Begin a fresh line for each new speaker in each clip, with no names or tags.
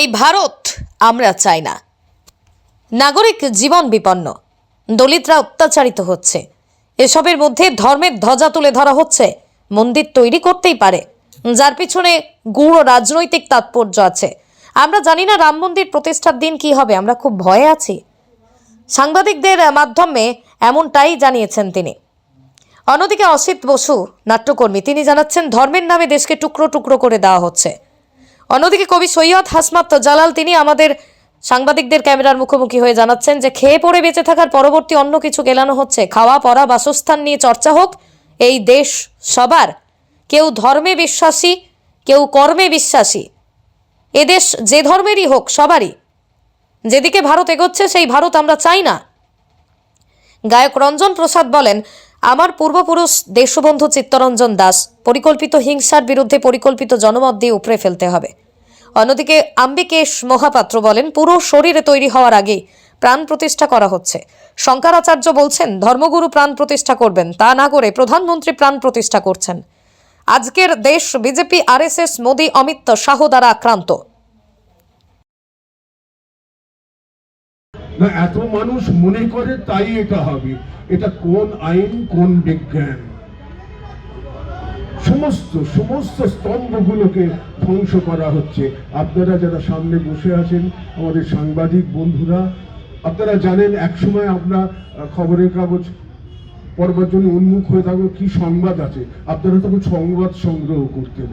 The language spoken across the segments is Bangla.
এই ভারত আমরা চাই না। নাগরিক জীবন বিপন্ন। দলিতরা অত্যাচারিত হচ্ছে। এসবের মধ্যে ধর্মের ধ্বজা তুলে ধরা হচ্ছে। মন্দির তৈরি করতেই পারে। যার পিছনে গূঢ় রাজনৈতিক তাৎপর্য আছে। আমরা জানি না রাম মন্দির প্রতিষ্ঠার দিন কি হবে, আমরা খুব ভয়ে আছি। সাংবাদিকদের মাধ্যমে এমনটাই জানিয়েছেন তিনি। অন্যদিকে অসিত বসু, নাট্যকর্মী, তিনি জানাচ্ছেন, ধর্মের নামে দেশকে টুকরো টুকরো করে দেওয়া হচ্ছে। অন্যদিকে কবি সৈয়দ হাসমাত জালাল, তিনি আমাদের সাংবাদিকদের ক্যামেরার মুখোমুখি হয়ে জানাচ্ছেন যে, খেয়ে পড়ে বেঁচে থাকার পরবর্তী অন্য কিছু গেলানো হচ্ছে। খাওয়া, পড়া, বাসস্থান নিয়ে চর্চা হোক, এই দেশ সবার। কেউ ধর্মে বিশ্বাসী, কেউ কর্মে বিশ্বাসী। এদেশ যে ধর্মেরই হোক, সবারই। যেদিকে ভারত এগোচ্ছে, সেই ভারত আমরা চাই না। গায়ক রঞ্জন প্রসাদ বলেন আমার পূর্বপুরুষ দেশবন্ধু চিত্তরঞ্জন দাস, পরিকল্পিত হিংসার বিরুদ্ধে পরিকল্পিত জনমত দিয়ে উপড়ে ফেলতে হবে। অন্যদিকে আম্বিকেশ মহাপাত্র বলেন, পুরো শরীরে তৈরি হওয়ার আগেই প্রাণ প্রতিষ্ঠা করা হচ্ছে। শঙ্করাচার্য বলছেন, ধর্মগুরু প্রাণ প্রতিষ্ঠা করবেন, তা না করে প্রধানমন্ত্রী প্রাণ প্রতিষ্ঠা করছেন। আজকের দেশ বিজেপি, আরএসএস, মোদী, অমিত শাহ দ্বারা আক্রান্ত।
এত মানুষ মনে করে তাই এটা হবে। এটা কোন আইন, কোন বিজ্ঞান? সমস্ত সমস্ত স্তম্ভগুলোকে ধ্বংস করা হচ্ছে। আপনারা যারা সামনে বসে আছেন, আমাদের সাংবাদিক বন্ধুরা, আপনারা জানেন একসময় আমরা খবরের কাগজ পড়বার জন্য উন্মুখ হয়ে থাকব, কি সংবাদ আছে? আপনারা তখন সংবাদ সংগ্রহ করতেন।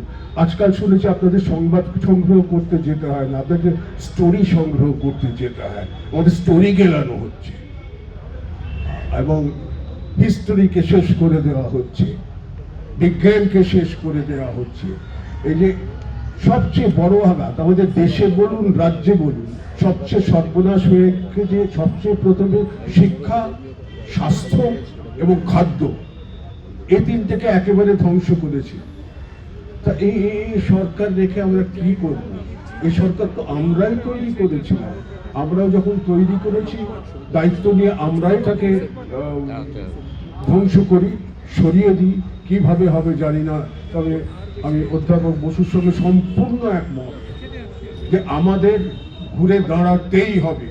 আজকাল শুনেছি আপনাদের সংবাদ সংগ্রহ করতে যেতে হয় না, আপনাদের স্টোরি সংগ্রহ করতে যেতে হয়, আমাদের স্টোরি গেলানো হচ্ছে। এবং হিস্টোরিকে শেষ করে দেওয়া হচ্ছে, বিজ্ঞানকে শেষ করে দেওয়া হচ্ছে। এই যে সবচেয়ে বড় আঘাত, আমাদের দেশে বলুন, রাজ্যে বলুন, সবচেয়ে সর্বনাশ হয়ে যে সবচেয়ে প্রথমে শিক্ষা, স্বাস্থ্য এবং খাদ্য। এই তিনটাকে একেবারে ধ্বংস করেছে। তা এই সরকার রেখে আমরা কি করব? এই সরকার তো আমরাই তৈরি করেছিলাম আমরাও যখন তৈরি করেছি, দায়িত্ব নিয়ে আমরাই তাকে ধ্বংস করি, সরিয়ে দিই। কীভাবে হবে জানি না, তবে আমি অধ্যাপক বসুর সঙ্গে সম্পূর্ণ একমত যে আমাদের ঘুরে দাঁড়াতেই হবে,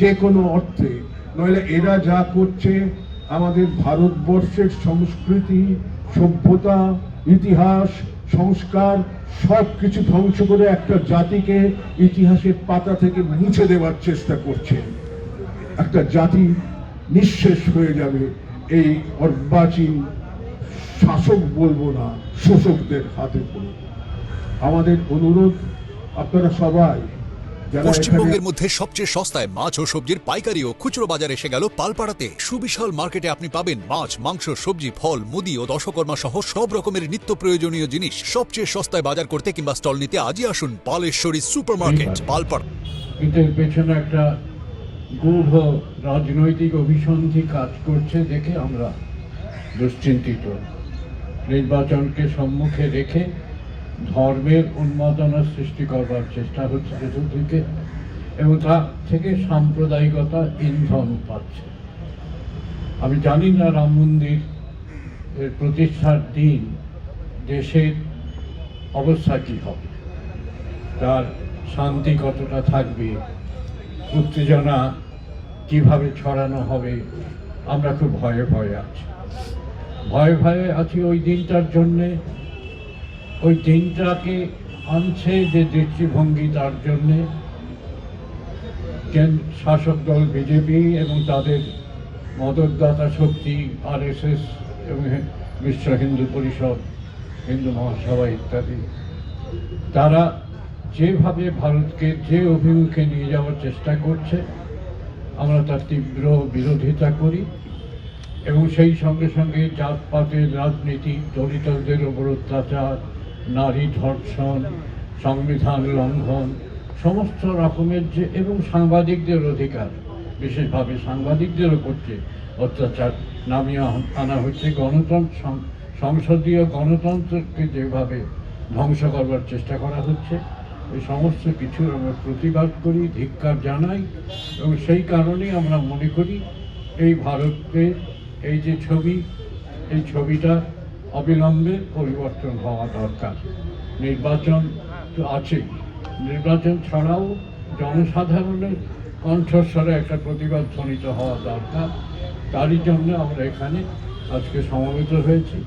যে কোনো অর্থে। নইলে এরা যা করছে, আমাদের ভারতবর্ষের সংস্কৃতি, সভ্যতা, ইতিহাস সংস্কার সব কিছু ধ্বংস করে একটা জাতিকে ইতিহাসের পাতা থেকে মুছে দেওয়ার চেষ্টা করছে। একটা জাতি নিঃশেষ হয়ে যাবে, এই অর্বাচীন শাসক বলব না, শোষকদের হাতে পড়ে। আমাদের অনুরোধ আপনারা সবাই
পশ্চিমবঙ্গের মধ্যে সবচেয়ে সস্তায় মাছ ও সবজির পাইকারি ও খুচরো বাজার এসে গেল পালপাড়াতে। সুবিশাল মার্কেটে আপনি পাবেন মাছ মাংস সবজি ফল মুদি ও দশকর্মা সহ সব রকমের নিত্য প্রয়োজনীয় জিনিস। সবচেয়ে সস্তায় বাজার করতে কিংবা স্টল নিতে আজই আসুন পালেশ্বরী সুপার মার্কেট পালপাড়া।
এর পেছনে একটা গূঢ় রাজনৈতিক অভিসন্ধি কাজ করছে দেখে আমরা দুশ্চিন্তিত। নির্বাচনকে সম্মুখে রেখে ধর্মের উন্মাদনা সৃষ্টি করবার চেষ্টা হচ্ছে চতুর্দিকে এবং তা থেকে সাম্প্রদায়িকতা ইন্ধন পাচ্ছে। আমি জানি না রাম মন্দির এর প্রতিষ্ঠার দিন দেশের অবস্থা কী হবে। তার শান্তি কতটা থাকবে, উত্তেজনা কীভাবে ছড়ানো হবে, আমরা খুব ভয়ে ভয়ে আছি। ভয়ে ভয়ে আছি ওই দিনটার জন্যে ওই দিনটাকে আনছে যে দৃষ্টিভঙ্গি তার জন্যে। শাসক দল বিজেপি এবং তাদের মদতদাতা শক্তি, আরএসএস এবং বিশ্ব হিন্দু পরিষদ, হিন্দু মহাসভা ইত্যাদি। তারা যেভাবে ভারতকে, যে অভিমুখে নিয়ে যাওয়ার চেষ্টা করছে, আমরা তার তীব্র বিরোধিতা করি এবং সেই সঙ্গে সঙ্গে জাতপাতের রাজনীতি, দলিতদের ওপর অত্যাচার নারী ধর্ষণ, সংবিধান লঙ্ঘন, সমস্ত রকমের যে এবং সাংবাদিকদের অধিকার, বিশেষভাবে সাংবাদিকদের ওপর যে অত্যাচার নামিয়ে আনা হচ্ছে গণতন্ত্র সংসদীয় গণতন্ত্রকে যেভাবে ধ্বংস করবার চেষ্টা করা হচ্ছে, এই সমস্ত কিছুর আমরা প্রতিবাদ করি, ধিক্কার জানাই এবং সেই কারণেই আমরা মনে করি এই ভারতের এই যে ছবি, এই ছবিটা অবিলম্বে পরিবর্তন হওয়া দরকার। নির্বাচন তো আছেই। নির্বাচন ছাড়াও জনসাধারণের কণ্ঠস্বরে একটা প্রতিবাদ ধ্বনিত হওয়া দরকার। তারই জন্য আমরা এখানে আজকে সমবেত হয়েছি।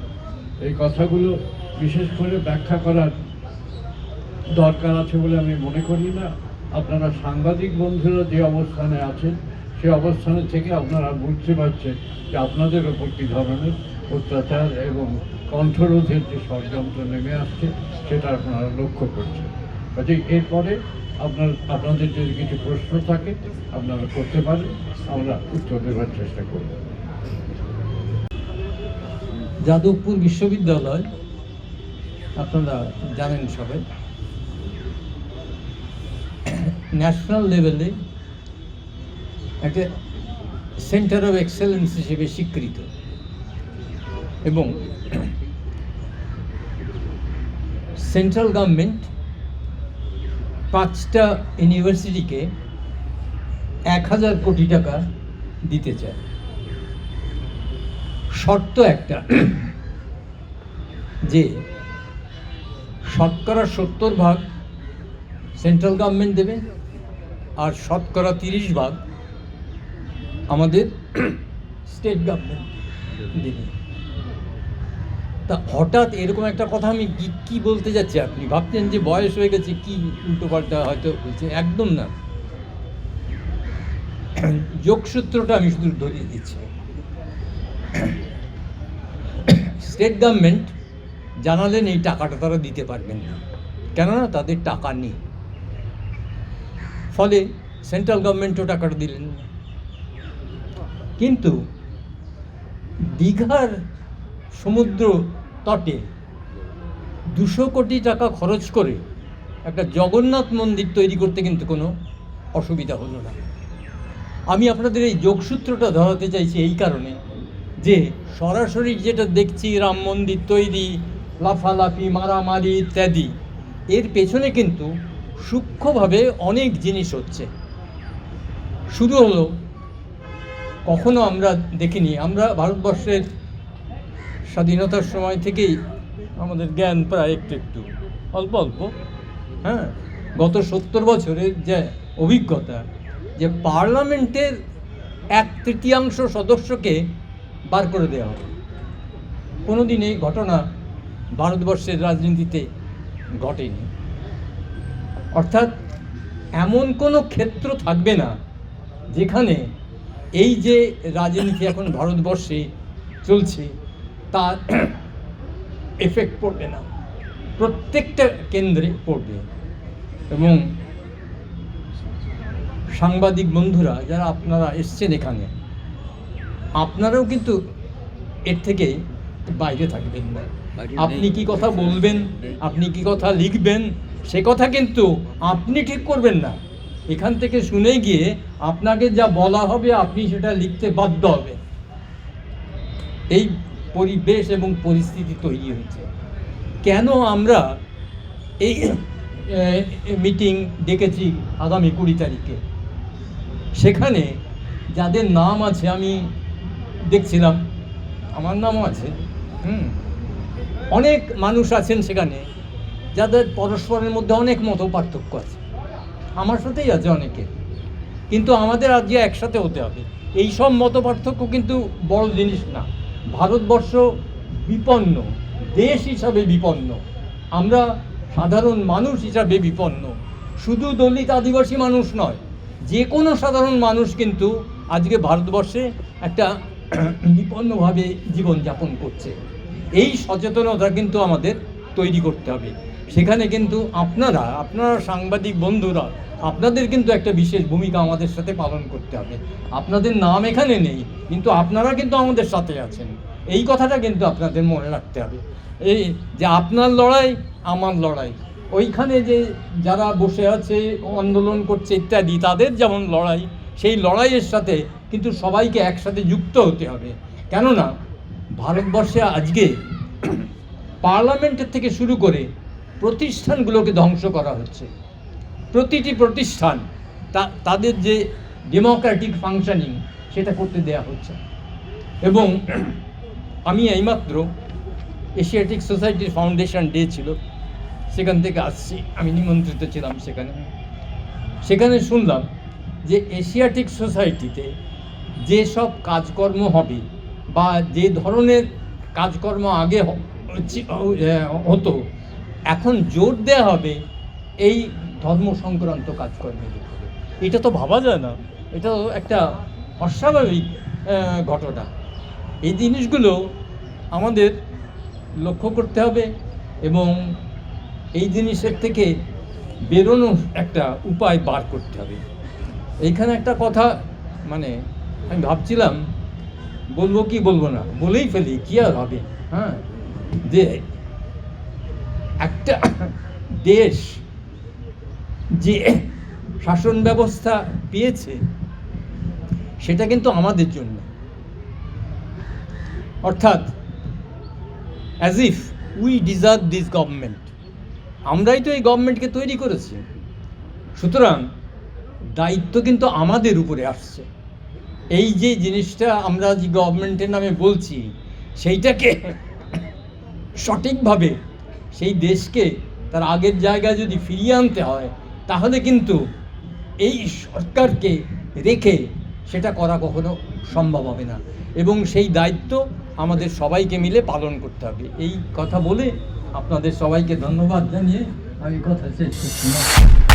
এই কথাগুলো বিশেষ করে ব্যাখ্যা করার দরকার আছে বলে আমি মনে করি না। আপনারা সাংবাদিক বন্ধুরা যে অবস্থানে আছেন সেই অবস্থানে থেকে আপনারা বুঝতে পারছেন যে আপনাদের ওপর কী ধরনের অত্যাচার এবং কণ্ঠরোধের যে ষড়যন্ত্র নেমে আসছে, সেটা আপনারা লক্ষ্য করছেন কাজে এরপরে আপনার, আপনাদের যদি কিছু প্রশ্ন থাকে, আপনারা করতে পারেন, আমরা উত্তর দেওয়ার চেষ্টা করব।
যাদবপুর বিশ্ববিদ্যালয়, আপনারা জানেন সবাই, ন্যাশনাল লেভেলে একটা সেন্টার অফ এক্সেলেন্স হিসেবে স্বীকৃত। এবং সেন্ট্রাল গভর্নমেন্ট পাঁচটা ইউনিভার্সিটিকে এক হাজার কোটি টাকা দিতে চায়। শর্ত একটা, যে শতকরা সত্তর ভাগ সেন্ট্রাল গভর্নমেন্ট দেবে আর শতকরা তিরিশ ভাগ আমাদের স্টেট গভর্নমেন্ট দেবে। তা হঠাৎ এরকম একটা কথা আমি কি বলতে যাচ্ছি? আপনি ভাবছেন যে বয়স হয়ে গেছে, কি উল্টোপাল্টা হয়তো বলছে? একদম না। যোগসূত্রটা আমি শুধু ধরিয়ে দিচ্ছি। স্টেট গভর্নমেন্ট জানালেন এই টাকাটা তারা দিতে পারবেন না। কেননা তাদের টাকা নেই। ফলে সেন্ট্রাল গভর্নমেন্টও টাকাটা দিলেন কিন্তু দীঘার সমুদ্র তটে দুশো কোটি টাকা খরচ করে একটা জগন্নাথ মন্দির তৈরি করতে কিন্তু কোনো অসুবিধা হলো না। আমি আপনাদের এই যোগসূত্রটা ধরাতে চাইছি এই কারণে যে সরাসরি যেটা দেখছি রাম মন্দির তৈরি, লাফালাফি, মারামারি ইত্যাদি, এর পেছনে কিন্তু সূক্ষ্মভাবে অনেক জিনিস হচ্ছে। শুরু হলো কখনো আমরা দেখিনি, আমরা ভারতবর্ষের স্বাধীনতার সময় থেকেই আমাদের জ্ঞান প্রায় একটু একটু, অল্প অল্প হ্যাঁ? গত সত্তর বছরের যে অভিজ্ঞতা, যে পার্লামেন্টের এক তৃতীয়াংশ সদস্যকে বার করে দেওয়া হবে। কোনো দিন এই ঘটনা ভারতবর্ষের রাজনীতিতে ঘটেনি। অর্থাৎ এমন কোনো ক্ষেত্র থাকবে না যেখানে এই যে রাজনীতি এখন ভারতবর্ষে চলছে তার এফেক্ট পড়বে না। প্রত্যেকটা কেন্দ্রে পড়বে। এবং সাংবাদিক বন্ধুরা যারা আপনারা এসছেন এখানে আপনারাও কিন্তু এর থেকে বাইরে থাকবেন না। আপনি কি কথা বলবেন আপনি কি কথা লিখবেন সে কথা কিন্তু আপনি ঠিক করবেন না। এখান থেকে শুনে গিয়ে আপনাকে যা বলা হবে আপনি সেটা লিখতে বাধ্য হবে এই পরিবেশ এবং পরিস্থিতি তৈরি হয়েছে। কেন আমরা এই মিটিং ডেকেছি আগামী কুড়ি তারিখে? সেখানে যাদের নাম আছে, আমি দেখছিলাম, আমার নামও আছে, হুম? অনেক মানুষ আছেন সেখানে, যাদের পরস্পরের মধ্যে অনেক মত পার্থক্য আছে। আমার সাথেই আছে অনেকে। কিন্তু আমাদের আজকে একসাথে হতে হবে। এই সব মত পার্থক্য কিন্তু বড় জিনিস না। ভারতবর্ষ বিপন্ন, দেশ হিসাবে বিপন্ন, আমরা সাধারণ মানুষ হিসাবে বিপন্ন। শুধু দলিত আদিবাসী মানুষ নয়, যে কোনো সাধারণ মানুষ কিন্তু আজকে ভারতবর্ষে একটা বিপন্নভাবে জীবনযাপন করছে। এই সচেতনতা কিন্তু আমাদের তৈরি করতে হবে। সেখানে কিন্তু আপনারা আপনারা সাংবাদিক বন্ধুরা, আপনাদের কিন্তু একটা বিশেষ ভূমিকা আমাদের সাথে পালন করতে হবে। আপনাদের নাম এখানে নেই, কিন্তু আপনারা কিন্তু আমাদের সাথে আছেন। এই কথাটা কিন্তু আপনাদের মনে রাখতে হবে। এই যে আপনার লড়াই, আমার লড়াই। ওইখানে যে যারা বসে আছে, আন্দোলন করছে ইত্যাদি, তাদের যেমন লড়াই, সেই লড়াইয়ের সাথে কিন্তু সবাইকে একসাথে যুক্ত হতে হবে। কেননা, ভারতবর্ষে আজকে পার্লামেন্টের থেকে শুরু করে প্রতিষ্ঠানগুলোকে ধ্বংস করা হচ্ছে। প্রতিটি প্রতিষ্ঠান তাদের যে ডেমোক্রেটিক ফাংশনিং, সেটা করতে দেয়া হচ্ছে। এবং আমি এইমাত্র এশিয়াটিক সোসাইটির ফাউন্ডেশন ডে ছিল, সেখান থেকে আসছি। আমি নিমন্ত্রিত ছিলাম সেখানে। সেখানে শুনলাম যে এশিয়াটিক সোসাইটিতে যেসব কাজকর্ম হবে বা যে ধরনের কাজকর্ম আগে হতো এখন জোর দেওয়া হবে, এই ধর্ম সংক্রান্ত কাজকর্মের উপরে। এটা তো ভাবা যায় না। এটা একটা অস্বাভাবিক ঘটনা। এই জিনিসগুলো আমাদের লক্ষ্য করতে হবে এবং এই জিনিসের থেকে বেরোনোর একটা উপায় বার করতে হবে। এইখানে একটা কথা মানে আমি ভাবছিলাম, বলব কি বলব না, বলেই ফেলি, কি আর হবে? হ্যাঁ? যে একটা দেশ যে শাসন ব্যবস্থা পেয়েছে, সেটা কিন্তু আমাদের জন্য। অর্থাৎ as if we deserve this government আমরাই তো এই গভর্নমেন্টকে তৈরি করেছি। সুতরাং, দায়িত্ব কিন্তু আমাদের উপরে আসছে। এই যে জিনিসটা আমরা যে গভর্নমেন্টের নামে বলছি, সেইটাকে সঠিকভাবে সেই দেশকে তার আগের জায়গায় যদি ফিরিয়ে আনতে হয়, তাহলে কিন্তু এই সরকারকে রেখে সেটা করা কখনো সম্ভব হবে না। এবং সেই দায়িত্ব আমাদের সবাইকে মিলে পালন করতে হবে। এই কথা বলে আপনাদের সবাইকে ধন্যবাদ জানিয়ে আমি কথা শেষ করছি।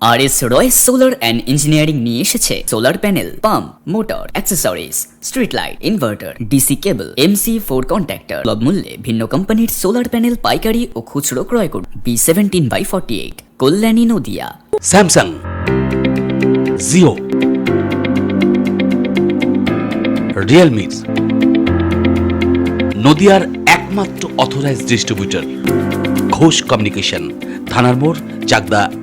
R S Roy solar and engineering নিয়ে এসেছে solar panel pump motor accessories street light inverter DC cable MC four contactor সুলভ মূল্যে ভিন্ন কোম্পানির সোলার প্যানেল পাইকারি ও খুচরো ক্রয় করুন। B seventeen by forty eight Kalyani Nadia.
Samsung Jio Realme নদিয়ার একমাত্র অথরাইজড ডিস্ট্রিবিউটর ঘোষ কমিউনিকেশন, থানার মোড়, চাকদা